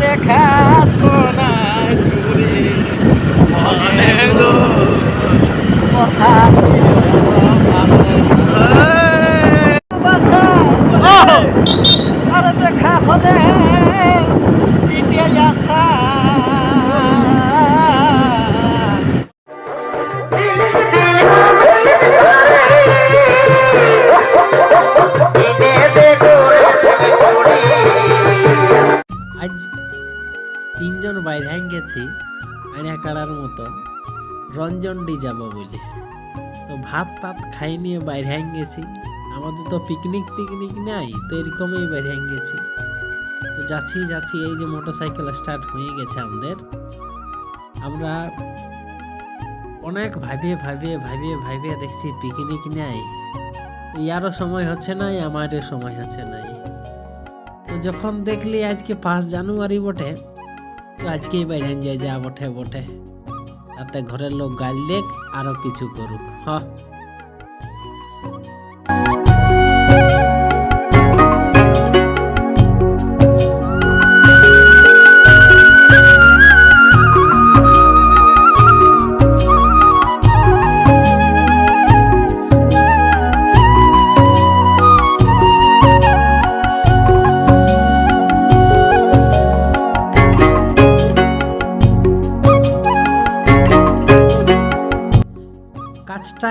দেখা আইনা কাড়ার মতো। রঞ্জনডি যাব বলে। তো ভাত টাত খাই নিয়ে বাইরে গেছি। আমাদের তো পিকনিক টিকনিক নাই, তো এরকমই বাইরে গেছি। তো যাচ্ছি যাচ্ছি, এই যে মোটর সাইকেল স্টার্ট হয়ে গেছে আমাদের। আমরা অনেক ভাবিয়ে ভাবিয়ে ভাবিয়ে ভাবিয়ে দেখছি পিকনিক নাই। ইয়ারও সময় হচ্ছে নাই, আমারও সময় হচ্ছে নাই। তো যখন দেখলি আজকে পাঁচ জানুয়ারি বটে তো আজকেই বাইরে যায় যা বটে বটে। তাতে ঘরের লোক গাল লেখ আরও কিছু করুক। হ।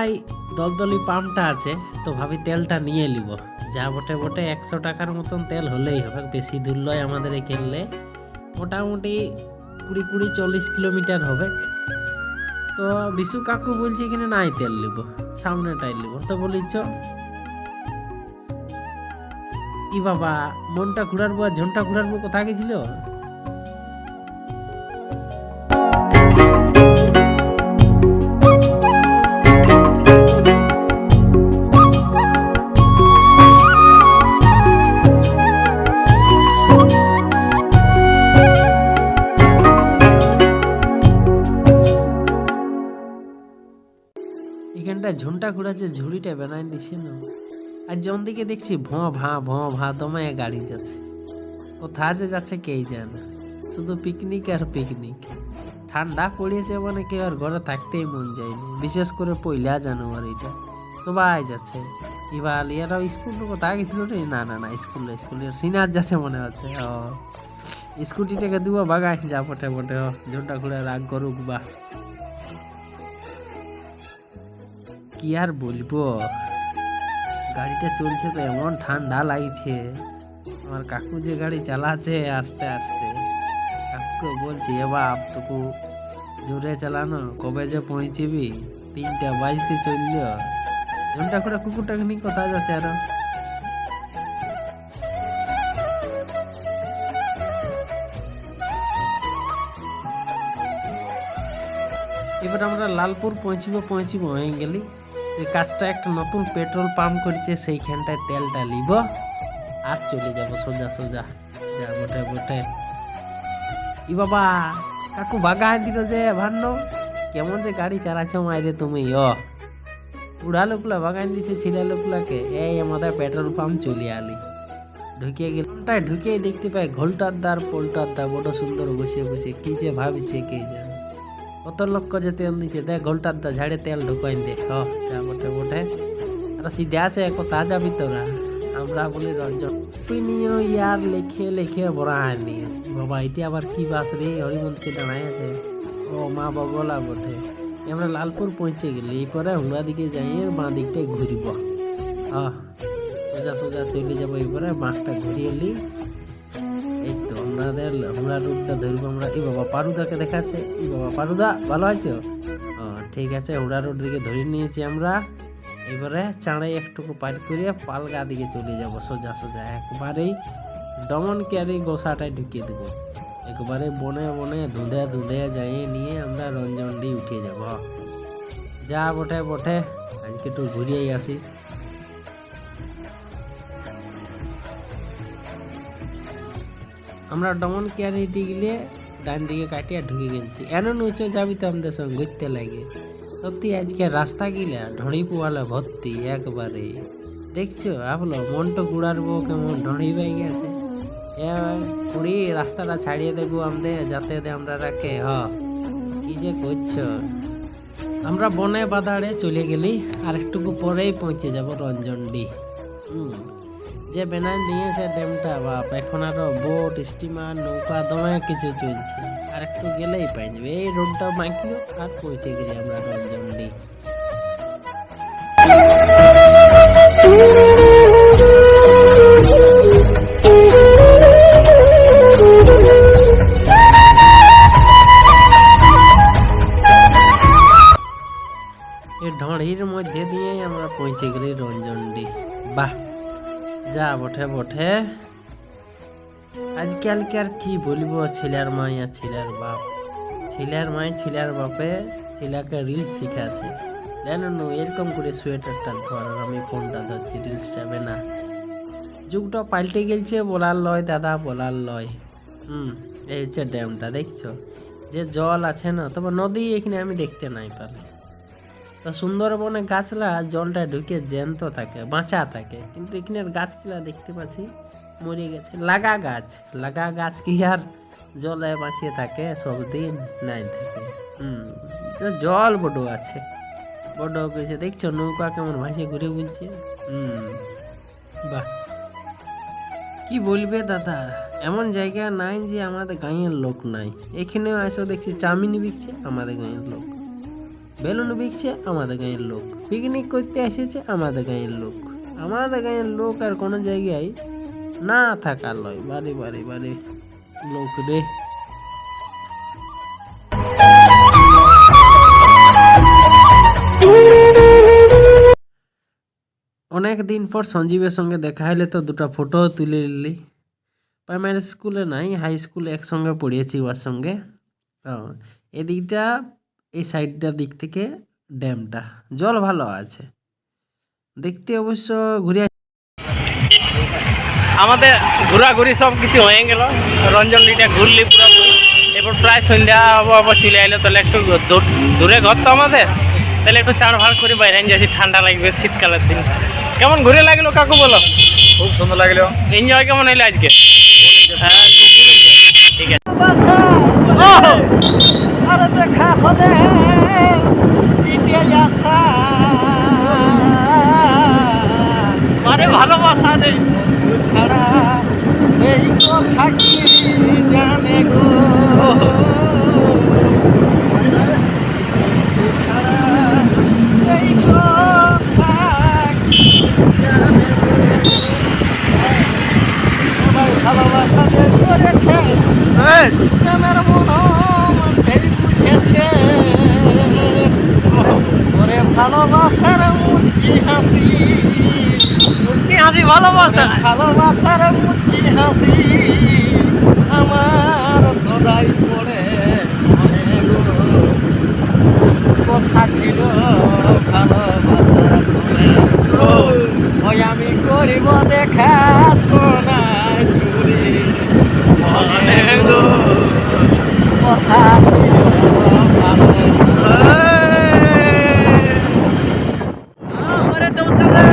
কাজটাই দলদলি পাম্পটা আছে, তো ভাবি তেলটা নিয়ে নিব। যা বটে বটে একশো টাকার মতন তেল হলেই হবে, বেশি দূর লয় আমাদের এখানে মোটামুটি কুড়ি কুড়ি চল্লিশ কিলোমিটার হবে। তো বিশু কাকু বলছে এখানে নাই, তেল নিব, সামনেটাই নিব। তো বলি চ ই বাবা, মনটা ঘুরারবো আর ঝনটা ঘুরারবো কোথায় গেছিল? ঝুনটা ঘুরাচ্ছে, ঝুড়িটা বেনাই দিছে না। আর জন দিকে দেখছি ভঁ ভা ভঁ ভা দমায় গাড়ি যাচ্ছে। কোথায় যে যাচ্ছে কেই জানে? শুধু পিকনিক আর পিকনিক ঠান্ডা পড়িয়েছে মানে কেউ আর ঘরে থাকতেই মন যায়নি বিশেষ করে পয়লা জানুয়ারিটা সবাই যাচ্ছে। এবার আলিয়ারাও স্কুল কোথায় গেছিল রে? না না না, স্কুল স্কুল। সিনার যাচ্ছে মনে হচ্ছে। ও। স্কুটিটাকে দিব বাগাই যা পটে পটে ঝুনটা ঘুরে রাগ করুক বা। কি আর বলব? গাড়িটা চলছে তো, এমন ঠান্ডা লাগছে। আমার কাকু যে গাড়ি চালাচ্ছে আস্তে আস্তে কাকুকে বলছি, এ বাপ টুকু জোরে চালানো, কবে যে পৌঁছিবি? তিনটা বাজতে চলল। ঘণ্টা করে কুকুরটাকে নিয়ে কোথায় যাচ্ছে আরও? এবার আমরা লালপুর পৌঁছিব পৌঁছিব, হয়ে গেলি। এই কাজটা একটা নতুন পেট্রোল পাম্প করেছে, সেইখানটায় তেলটা নিব আর চলে যাব সোজা সোজা। যা বটে বটে। ই বাবা, কাকু বাগা দিল যে ভান্ন কেমন যে গাড়ি চালাচ্ছ মাইরে তুমি ও বুড়া লোকলা বাগান দিছে ছেলে লোকলাকে। এই আমাদের পেট্রোল পাম্প চলে আলি। ঢুকিয়ে গেল। ঢুকিয়ে দেখতে পাই ঘোলটার দার পোলটার দা বড় সুন্দর বসে বসে। কি যে ভাবছে, কে জানে কত লোক যে তেল দিচ্ছে দেখ ঘোলটার দা ঝাড়ে তেল ঢুকাইন দে। হ, যা বটে বটে। আর সিধে আছে কোথা যাবি তোরা আমরা বলি, রঞ্জন, তুই ইয়ার লেখে লেখে বড়া আন নিয়েছি বাবা, এটি আবার কি বাস রে? হরিমন্ত্রী দাঁড়ায় আছে। ও মা বগলা বটে। আমরা লালপুর পৌঁছে গেলি। এরপরে হুড়া দিকে যাই বাঁ দিকটায় ঘুরিব। আহ সোজা সোজা চলে যাব। এরপরে বাঁকটা ঘুরিয়ে এলি। এই তো আমাদের আমরা রুটটা ধরবো, আমরা এই বাবা পারুদাকে দেখাচ্ছে। এই বাবা পারুদা, ভালো আছো? ও, ঠিক আছে হুড়া রোড দিকে ধরে নিয়েছি আমরা। এবারে চাঁড়ে একটুকু পার করে পালগা দিকে চলে যাব, সোজা সোজা। একবারেই দমন কেয়ারি গোসাটায় ঢুকিয়ে দেবো। একবারে বনে বনে, ধুঁধে ধুঁধে যাই নিয়ে আমরা রঞ্জনডি উঠে যাব। যা বটে বটে। আজকে একটু ঘুরিয়েই আসি। আমরা ডমন কেয়ার দিতে গেলে ডান দিকে কাটিয়া ঢুকে গেছি এমন উঁচু যাবি তো আমাদের সঙ্গে ঘুরতে লাগে। সত্যি আজকে রাস্তা গিলা ঢড়ি পোয়ালা ভর্তি একবারে। দেখছ, আপলো মনটা গুড়ার বউ কেমন ঢড়ি পাই গেছে। কুড়ি রাস্তাটা ছাড়িয়ে দেখব আমাদের, যাতে আমরা রাখে, হ। কি যে করছ? আমরা বনে বাদাড়ে চলে গেলি, আর একটুকু পরেই পৌঁছে যাব রঞ্জনডি হুম। যে বেনাই নিয়েছে ড্যামটা, বাপ, এখন আরও বোট স্টিমার নৌকা, দমে কিছু চলছে। আর একটু গেলেই পাই যাবে। এই রোডটা বাঁকলো আর পৌঁছে গেলি আমরা রঞ্জনডি এই ঢড়ির মধ্যে দিয়েই আমরা পৌঁছে গেলি রঞ্জনডি বাহ। যা, বটে বটে। আজকালকে আর কি বলব ছেলের মাই আর ছেলের বাপ? ছেলের মাই, ছেলের বাপে ছেলেকে রিলস শিখাচ্ছে। জানো না, এরকম করে সোয়েটারটা ধর আর আমি ফোনটা ধরছি রিলস যাবে না। যুগটা পাল্টে গেছে বলার লয় দাদা, বলার লয়। হুম, এই হচ্ছে ড্যামটা দেখছ? যে জল আছে না, তবে নদী এখানে আমি দেখতে নাই পারি তো সুন্দরবনে গাছলা জলটা ঢুকে জ্যান্ত থাকে, বাঁচা থাকে। কিন্তু এখানের গাছগুলা দেখতে পাচ্ছি মরে গেছে। লাগা গাছ লাগা গাছ কি আর জলে বাঁচিয়ে থাকে? সব দিন নাই থাকে। হুম জল বড় আছে। বড় গেছে দেখছ নৌকা কেমন ভাসে ঘুরে বলছে। হুম, বাহ। কি বলবে দাদা? এমন জায়গা নাই যে আমাদের গাঁয়ের লোক নাই। এখানেও আসো দেখছি চাউমিন বিকছে, আমাদের গাঁয়ের লোক। বেলুন বিকছে আমাদের গাঁয়ের লোক। পিকনিক করতে এসেছে আমাদের গাঁয়ের লোক। আমাদের গাঁয়ের লোক আর কোনো জায়গায় না থাকার লয়। বাড়ি বাড়ি বাড়ি লোক রে। অনেক দিন পর সঞ্জীবের সঙ্গে দেখা হলে তো দুটো ফটো তুলে নিলি। প্রাইমারি স্কুলে নাই হাই স্কুলে একসঙ্গে পড়িয়েছি ওর সঙ্গে। এদিকটা এই সাইডটা দিক থেকে ড্যামটা। জল ভালো আছে। দেখতে অবশ্য ঘুরে আমাদের ঘোরাঘুরি সব কিছু হয়ে গেল। রঞ্জন লিটা ঘুরলি পুরোপুরি এরপর প্রায় সন্ধ্যা আবার চলে আইলো তাহলে একটু দূরে ঘর তো আমাদের। তাহলে একটু চার ভাড় করে বাইরে যাচ্ছি ঠান্ডা লাগবে শীতকালের দিন। কেমন ঘুরে লাগল কাকু বলো? খুব সুন্দর লাগল। এনজয় কেমন হইল আজকে? হ্যাঁ খুব ঠিক আছে আরে দেখা হলে ভালোবাসার মুচকি হাসি। মুচকি হাসি ভালোবাসা ভালোবাসার মুচকি হাসি আমার সদাই পড়ে কথা ছিল Bientôt, au revoir